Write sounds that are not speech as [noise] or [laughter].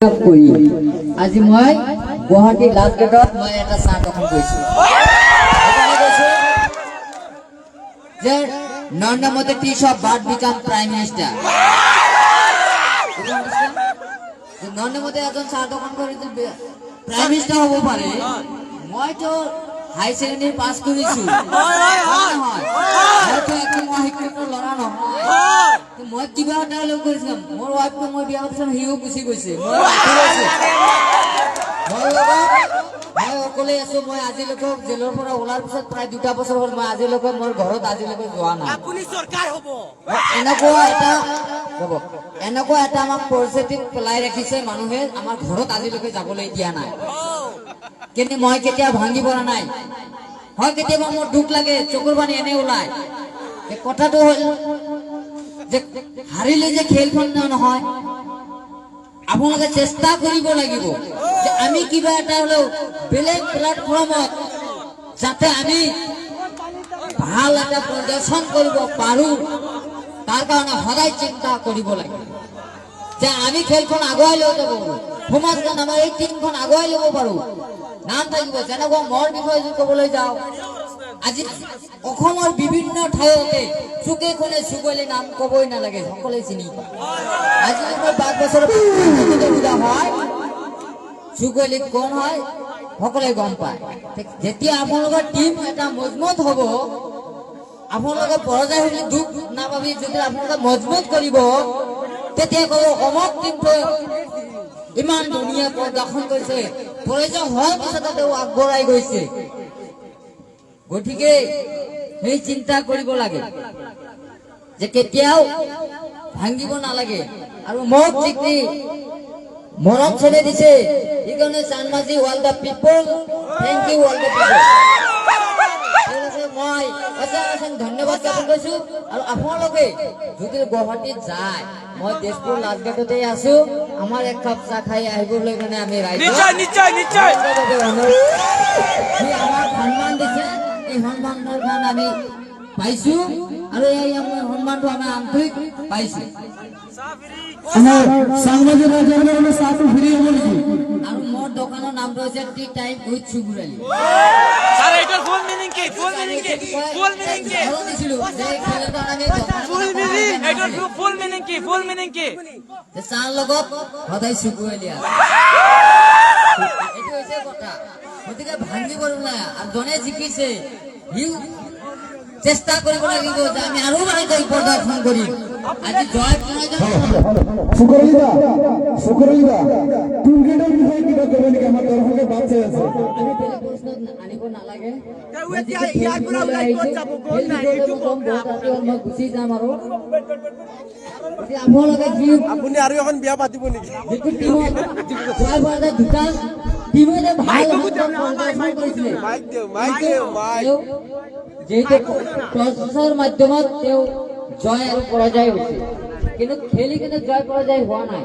আজি মই গুৱাহাটী লাষ্ট গেটত মই এটা চাহ দোকান কৰিছোঁ। যে Narendra Modi teach of but became prime minister. Narendra Modi এজন চাহ দোকান কৰি প্ৰাইম মিনিষ্টাৰ হ'ব পাৰে, মইতো হাই ছেকেণ্ডেৰী পাছ কৰিছোঁ? মইতো একদম অশিক্ষিত ল'ৰা নহয়। মই কিবা এটা লৈ কৰিছিলাম। মোৰ ৱাইফটো মই বিয়া পাতিছিলাম সিও গুচি গৈছে। মই। মই অকলে আছো মই আজিলৈকে জেলৰ পৰা ওলাৰ পিছত প্ৰায় দুটা বছৰ হ'ল মই আজিলৈকে মোৰ ঘৰত আজিলৈকে যোৱা নাই। আপুনি চৰকাৰ হ'ব। এনেকুৱা এটা ৰ'ব এনেকুৱা এটা আমাক পৰিস্থিতি পেলাই ৰাখিছে মানুহে আমাৰ ঘৰত আজিলৈকে যাবলৈ দিয়া নাই। কিন্তু মই কেতিয়া ভাঙি পৰা নাই। হয় কেতিয়াবা মোৰ দুখ লাগে চকুৰ পানী এনে ওলাই এই কথাটো হ'ল যে হাৰিলে যে খেলখন নহয় আপোনালোকে চেষ্টা কৰিব লাগিব যে আমি কিবা এটা হ'লেও বেলেগ প্লেটফৰ্মত যাতে আমি ভালো এটা প্ৰদৰ্শন কৰিব পাৰো, তাৰ কাৰণে সদায় চিন্তা কৰিব লাগে যে আমি খেলখন আগুৱাই লৈ যাব পাৰো আমাৰ এই টিমখন আগুৱাই ল'ব পাৰো। নাম থাকিব, যেনেকুৱা মোৰ বিষয়ে যদি ক'বলৈ যাওঁ আজি অসমৰ বিভিন্ন ঠাইতে চুকে কোণে চুকলি নাম ক'বই নালাগে, সকলোৱে চিনি পায়। আজি যদি পাঁচ বছৰ প্ৰতিযোগিতা হয় চুকলি কোন হয়, সকলোৱে গম পায়। যেতিয়া আপোনালোকৰ টিম এটা মজবুত হ'ব, আপোনালোকে পৰাজয় হ'লে দুখ নাপাবি যদি আপোনালোকে মজবুত কৰিব, তেতিয়া ক'ব, অমক টিমটোৱে ইমান ধুনীয়া প্ৰদৰ্শন কৰিছে। পৰাজয় হোৱাৰ পিছতো তেওঁ আগবঢ়াই গৈছে। গতিকে সেই চিন্তা কৰিব লাগে যে কেতিয়াও ভাঙিব নালাগে। আৰু মোক যিখিনি মৰম চেনে দিছে। সেইকাৰণে চানমাজি all the people thank you all the people মই অশেষ ধন্যবাদ জ্ঞাপন কৰিছো। আৰু আপোনালোকে যদি গুৱাহাটীত যায় মই তেজপুৰ লাষ্টগেটতে আছো। আমাৰ এক কাপ চাহ খাই আহিবলৈ মানে আমি ৰাইজক কাৰণে আমি পাইছো। আৰু এই আমাৰ সন্মানটো আমি আন্তৰিক পাইছো। সাংবাদিক টি টাইম উইথ এইটোৰ ফুল মিনিং কি? ফুল মিনিং কি? ফুল মিনিং কি? ধৰণ দিছিলো যে এই খেলৰ কাৰণে আমি ফুল মিনিং এইটোৰ ফুল মিনিং কি? ফুল মিনিং কি? যে চাহ লগত সদায় আছে। এইটো হৈছে কথা। গতিকে ভাঙিব নালাগে। আৰু জনে জিকিছে। চেষ্টা কৰিব লাগিব যে আমি আৰু ভালকৈ প্ৰদৰ্শন কৰিম। আজি জয় পৰাজয় শুক্ৰলিদা শুক্ৰলিদা টুল গেটৰ বিষয়ে কিবা ক'ব নেকি? আমাৰ দৰ্শকে বাট চাই আছে। আমি বেলেগ প্ৰশ্ন আনিব নালাগে। তেওঁ এতিয়া ইয়াৰ পৰা ওলাই ক'ত যাব? গ'ল নাই, এইটো গম নাই। মই গুচি যাম আৰু। এতিয়া আপোনালোকে কি আপুনি আৰু এখন বিয়া পাতিব নেকি? [laughs] দুটা টিমে ভাল প্ৰদৰ্শন কৰিছিলে মাইক দিওঁ মাইক দিওঁ মাইক তেওঁ যিহেতু মাধ্যমত তেওঁ জয় আৰু পৰাজয় হৈছে কিন্তু খেলি কিন্তু জয় পৰাজয় হোৱা নাই।